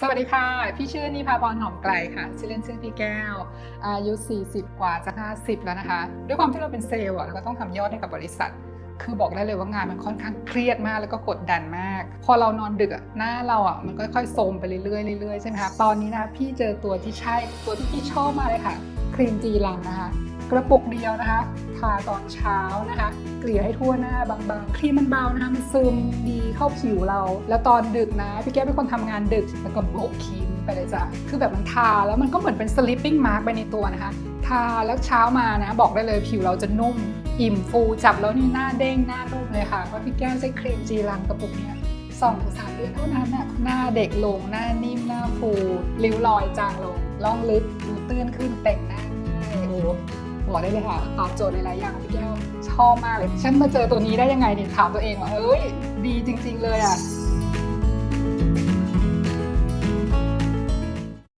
สวัสดีค่ะ พี่ชื่อนิพาพรหอมไกลค่ะ ชื่อเล่นชื่อพี่แก้ว อายุ 40 กว่าจะ50 แล้วนะคะ ด้วยความที่เราเป็นเซลล์เราก็ต้องทำยอดให้กับบริษัท คือบอกได้เลยว่างานมันค่อนข้างเครียดมากแล้วก็กดดันมาก พอเรานอนดึกอะหน้าเราอะมันก็ค่อยๆโทรมไปเรื่อยๆเรื่อยๆใช่ไหมคะ ตอนนี้นะคะพี่เจอตัวที่ใช่ ตัวที่พี่ชอบมากเลยค่ะ ครีมจีรังนะคะ กระปุกเดียวนะคะทาตอนเช้านะคะ เกลี่ยให้ทั่วหน้าบางๆ ครีมมันเบานะคะมันซึมดีเข้าผิวเรา แล้วตอนดึกนะพี่แก้วเป็นคนทำงานดึกแล้วก็โบกครีมไปเลยจ้ะคือแบบมันทาแล้วมันก็เหมือนเป็น sleeping mark ไปในตัวนะคะทาแล้วเช้ามานะ บอกได้เลยผิวเราจะนุ่ม อิ่มฟูจับแล้วนี่หน้าเด้งหน้านุ่มเลยค่ะเพราะพี่แก้วใช้ครีมจีรังกระปุกเนี้ยสองถึงสามเดือนเท่านั้นน่ะหน้าเด็กลงหน้านิ่มหน้าฟูริ้วรอยจางลงล่องลึกดูตื้นขึ้น บอกได้เลยค่ะตอบโจทย์หลายอย่างพี่แก้วชอบมากเลย ฉันมาเจอตัวนี้ได้ยังไงเนี่ยถามตัวเองว่าเอ้ยดีจริง ๆ เลยอะ